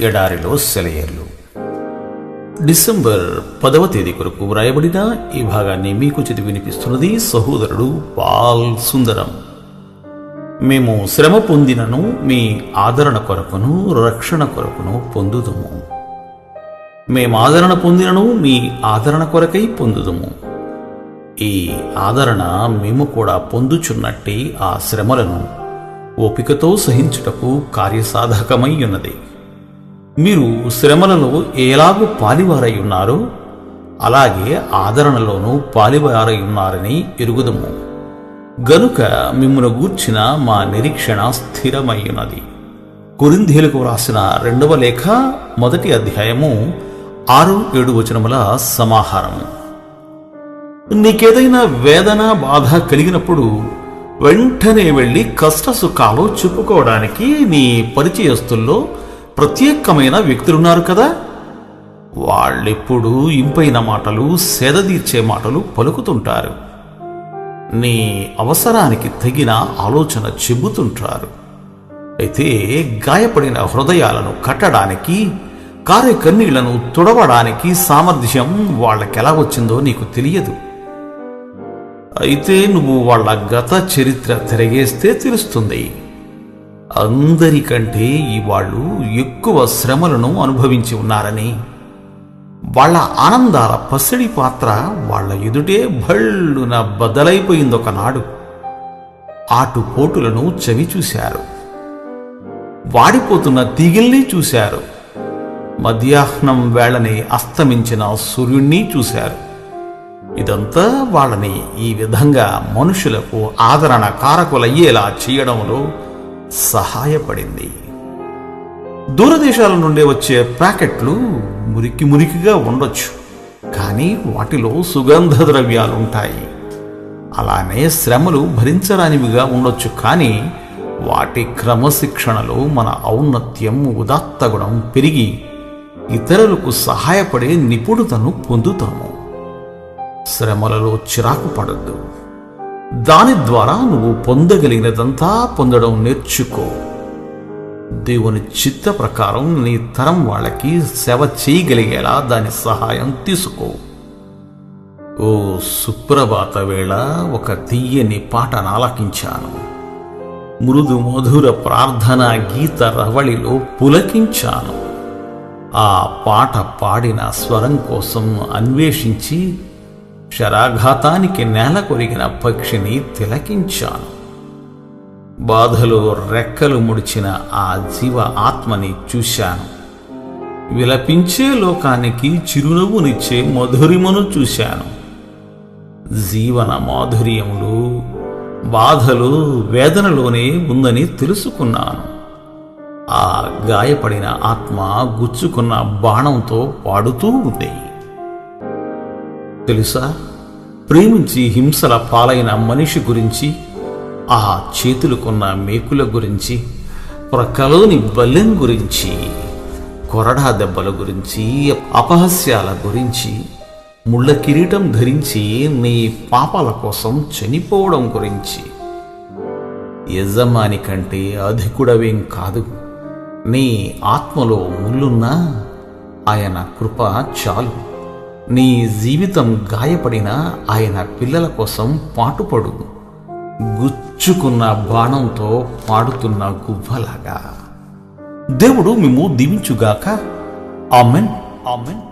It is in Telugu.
ఎడారిలో సెలయేర్లు. డిసెంబర్ పదవ తేదీ కొరకు వ్రాయబడిన ఈ భాగాన్ని మీకు చదివి వినిపిస్తున్నది సహోదరుడు పాల్ సుందరం. మేము శ్రమ పొందినను మీ ఆదరణ కొరకును రక్షణ కొరకును పొందుదుము. మేము ఆదరణ పొందినను మీ ఆదరణ కొరకై పొందుదుము. ఈ ఆదరణ మేము కూడా పొందుచున్నట్టి ఆ శ్రమలను ఓపికతో సహించుటకు కార్యసాధకమై ఉన్నది. మీరు శ్రమలలో ఎలాగూ పాలివారై ఉన్నారో అలాగే ఆదరణలోనూ పాలివారై ఉన్నారని ఎరుగుదము. గనుక మిమ్మల్ని గూర్చిన మా నిరీక్షణ స్థిరమయ్యున్నది. కొరింధీలకు వ్రాసిన రెండవ లేఖ మొదటి అధ్యాయము ఆరు ఏడు వచనముల సమాహారము నీకేదైనా వేదన బాధ కలిగినప్పుడు వెంటనే వెళ్ళి కష్ట సుఖాలు చెప్పుకోవడానికి నీ పరిచయస్తుల్లో ప్రత్యేకమైన వ్యక్తులున్నారు కదా? వాళ్ళెప్పుడు ఇంపైన మాటలు సేదదీర్చే మాటలు పలుకుతుంటారు. నీ అవసరానికి తగిన ఆలోచన చెబుతుంటారు. అయితే గాయపడిన హృదయాలను కట్టడానికి కార్యకర్ణీలను తుడవడానికి సామర్థ్యం వాళ్ళకెలా వచ్చిందో నీకు తెలియదు. అయితే నువ్వు వాళ్ళ గత చరిత్ర తిరగేస్తే తెలుస్తుంది. అందరికంటే ఈ వాళ్ళు ఎక్కువ శ్రమలను అనుభవించి ఉన్నారని. వాళ్ళ ఆనందాల పసిడి పాత్ర వాళ్ళ ఎదుటే భళ్ళున బదలైపోయిందొకనాడు ఆటుపోటులను చవి చూశారు. వాడిపోతున్న తీగిల్ని చూశారు. మధ్యాహ్నం వేళని అస్తమించిన సూర్యుణ్ణి చూశారు. ఇదంతా వాళ్ళని ఈ విధంగా మనుషులకు ఆదరణ కారకులయ్యేలా చేయడంలో సహాయపడింది. దూరదేశాల నుండి వచ్చే ప్యాకెట్లు మురికి మురికిగా ఉండొచ్చు కానీ వాటిలో సుగంధ ద్రవ్యాలుంటాయి అలానే శ్రమలు భరించరానివిగా ఉండొచ్చు కానీ వాటి క్రమశిక్షణలో మన ఔన్నత్యం ఉదాత్త గుణం పెరిగి ఇతరులకు సహాయపడే నిపుణతను పొందుతాము. శ్రమలలో చిరాకు పడద్దు. దాని ద్వారా నువ్వు పొందగలిగినదంతా పొందడం నేర్చుకో. దేవుని చిత్త ప్రకారం నీ తరం వాళ్ళకి సేవ చేయగలిగేలా దాని సహాయం తీసుకో. ఓ సుప్రభాత వేళ ఒక తీయని పాట ఆలకించాను. మృదు మధుర ప్రార్థన గీత రవళిలో పులకించాను. ఆ పాట పాడిన స్వరం కోసం అన్వేషించి శరాఘాతానికి నేల కొరిగిన పక్షిని తిలకించాను. బాధలో రెక్కలు ముడిచిన ఆ జీవ ఆత్మని చూశాను. విలపించే లోకానికి చిరునవ్వునిచ్చే మధురిమను చూశాను. జీవన మాధుర్యములు బాధలు వేదనలోనే ఉందని తెలుసుకున్నాను. ఆ గాయపడిన ఆత్మ గుచ్చుకున్న బాణంతో పాడుతూ ఉంది తెలుసా? ప్రేమించి హింసల పాలైన మనిషి గురించి ఆ చేతులుకున్న మేకుల గురించి ప్రక్కలోని బల్లెం గురించి కొరడా దెబ్బల గురించి అపహాస్యాల గురించి ముళ్ళ కిరీటం ధరించి నీ పాపాల కోసం చనిపోవడం గురించి. యజమాని కంటే అధికుడవేం కాదు. నీ ఆత్మలో ముళ్ళున్నా ఆయన కృప చాలు. నీ జీవితం గాయపడిన ఆయన పిల్లల కోసం పాటుపడు. గుచ్చుకున్న బాణంతో పాడుతున్న గువ్వలాగా. దేవుడు మేము దీవించుగాక. ఆమెన్. ఆమెన్.